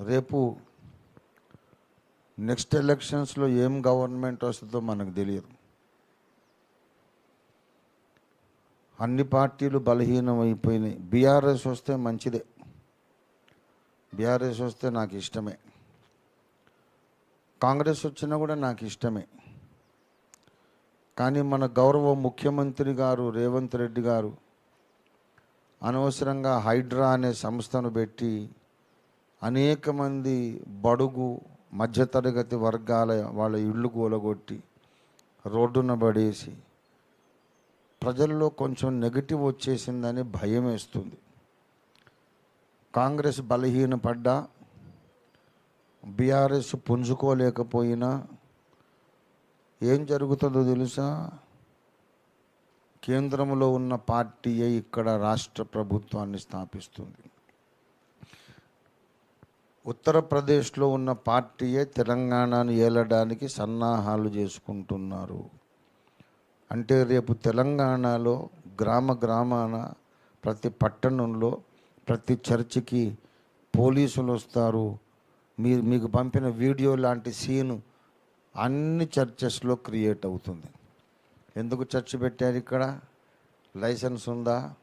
రేపు నెక్స్ట్ ఎలక్షన్స్లో ఏం గవర్నమెంట్ వస్తుందో మనకు తెలియదు. అన్ని పార్టీలు బలహీనం అయిపోయినాయి. బీఆర్ఎస్ వస్తే మంచిదే. బీఆర్ఎస్ వస్తే నాకు ఇష్టమే. కాంగ్రెస్ వచ్చినా కూడా నాకు ఇష్టమే. కానీ మన గౌరవ ముఖ్యమంత్రి గారు రేవంత్ రెడ్డి గారు అనవసరంగా హైడ్రా అనే సంస్థను పెట్టి అనేక మంది బడుగు మధ్యతరగతి వర్గాల వాళ్ళ ఇళ్ళు కూలగొట్టి రోడ్డున పడేసి ప్రజల్లో కొంచెం నెగిటివ్ వచ్చేసిందని భయం వేస్తుంది. కాంగ్రెస్ బలహీనపడ్డా బీఆర్ఎస్ పుంజుకోలేకపోయినా ఏం జరుగుతుందో తెలుసా? కేంద్రంలో ఉన్న పార్టీయే ఇక్కడ రాష్ట్ర ప్రభుత్వాన్ని స్థాపిస్తుంది. ఉత్తరప్రదేశ్లో ఉన్న పార్టీయే తెలంగాణను ఏలడానికి సన్నాహాలు చేసుకుంటున్నారు. అంటే రేపు తెలంగాణలో గ్రామ గ్రామాన ప్రతి పట్టణంలో ప్రతి చర్చికి పోలీసులు వస్తారు. మీరు మీకు పంపిన వీడియో లాంటి సీను అన్ని చర్చెస్లో క్రియేట్ అవుతుంది. ఎందుకు చర్చ్ పెట్టారు ఇక్కడ? లైసెన్స్ ఉందా?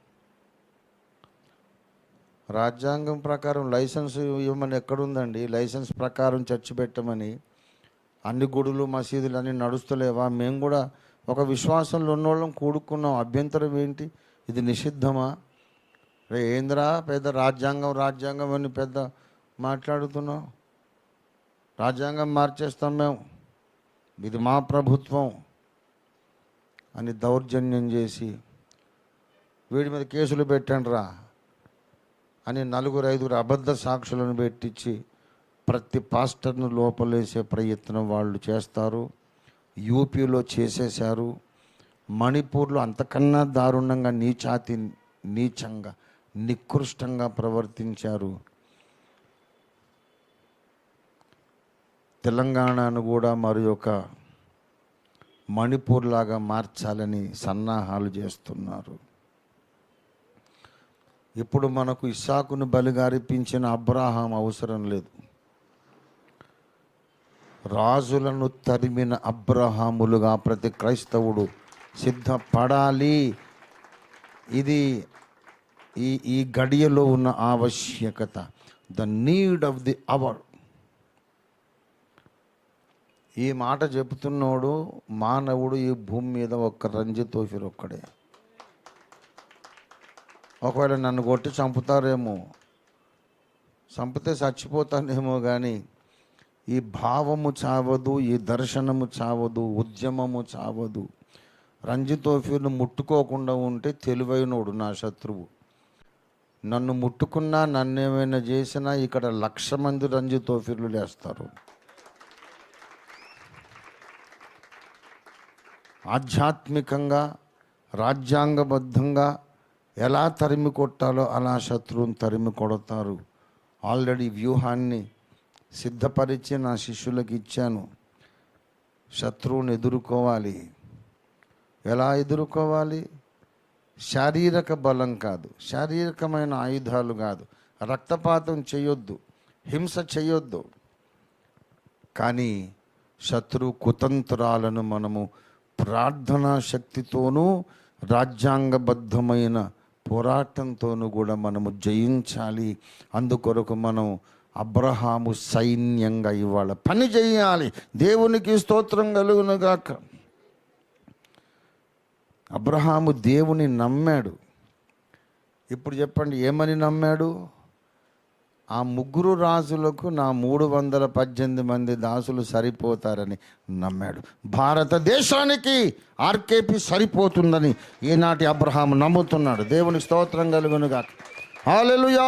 రాజ్యాంగం ప్రకారం లైసెన్స్ ఇవ్వమని ఎక్కడుందండి? లైసెన్స్ ప్రకారం చర్చి పెట్టమని అన్ని గుడులు మసీదులు అన్నీ నడుస్తలేవా? మేము కూడా ఒక విశ్వాసంలో ఉన్నోళ్ళం కూడుకున్నాం. అభ్యంతరం ఏంటి? ఇది నిషిద్ధమా? రే ఏంద్రా పెద్ద రాజ్యాంగం రాజ్యాంగం అని పెద్ద మాట్లాడుతున్నాం రాజ్యాంగం మార్చేస్తాం మేము. ఇది మా ప్రభుత్వం అని దౌర్జన్యం చేసి వీడి మీద కేసులు పెట్టండి రా అని నలుగురు ఐదుగురు అబద్ధ సాక్షులను పెట్టించి ప్రతి పాస్టర్ను లోపలేసే ప్రయత్నం వాళ్ళు చేస్తారు. యూపీలో చేసేశారు. మణిపూర్లో అంతకన్నా దారుణంగా నీచాతి నీచంగా నికృష్టంగా ప్రవర్తించారు. తెలంగాణను కూడా మరి ఒక మణిపూర్ లాగా మార్చాలని సన్నాహాలు చేస్తున్నారు. ఇప్పుడు మనకు ఇస్సాకును బలిగా అర్పించిన అబ్రాహాం అవసరం లేదు. రాజులను తరిమిన అబ్రహాములుగా ప్రతి క్రైస్తవుడు సిద్ధపడాలి. ఇది ఈ ఈ గడియలో ఉన్న ఆవశ్యకత. The need of the hour. ఈ మాట చెబుతున్నోడు మానవుడు ఈ భూమి మీద ఒక్క రంజి ఒక్కడే ఒకవేళ నన్ను కొట్టి చంపుతారేమో చంపితే చచ్చిపోతానేమో కానీ ఈ భావము చావదు ఈ దర్శనము చావదు ఉద్యమము చావదు. రంజితోఫీర్ను ముట్టుకోకుండా ఉంటే తెలివైనోడు నా శత్రువు. నన్ను ముట్టుకున్నా నన్నేమైనా చేసినా ఇక్కడ లక్ష మంది రంజితోఫీర్లు లేస్తారు. ఆధ్యాత్మికంగా రాజ్యాంగబద్ధంగా ఎలా తరిమి కొట్టాలో అలా శత్రువుని తరిమి కొడతారు. ఆల్రెడీ వ్యూహాన్ని సిద్ధపరిచి నా శిష్యులకు ఇచ్చాను. శత్రువుని ఎదుర్కోవాలి. ఎలా ఎదుర్కోవాలి? శారీరక బలం కాదు. శారీరకమైన ఆయుధాలు కాదు. రక్తపాతం చేయొద్దు. హింస చేయొద్దు. కానీ శత్రు కుతంత్రాలను మనము ప్రార్థనా శక్తితోనూ రాజ్యాంగబద్ధమైన పోరాటంతోనూ కూడా మనము జయించాలి. అందుకొరకు మనం అబ్రహాము సైన్యంగా ఇవాళ పని చేయాలి దేవునికి స్తోత్రం కలుగునుగాక. అబ్రహాము దేవుని నమ్మాడు. ఇప్పుడు చెప్పండి ఏమని నమ్మాడు? ఆ ముగ్గురు రాజులకు నా మూడు వందల పద్దెనిమిది మంది దాసులు సరిపోతారని నమ్మాడు. భారతదేశానికి ఆర్కేపీ సరిపోతుందని ఈనాటి అబ్రహాము నమ్ముతున్నాడు. దేవుని స్తోత్రం కలుగునుగా హాలెలుయా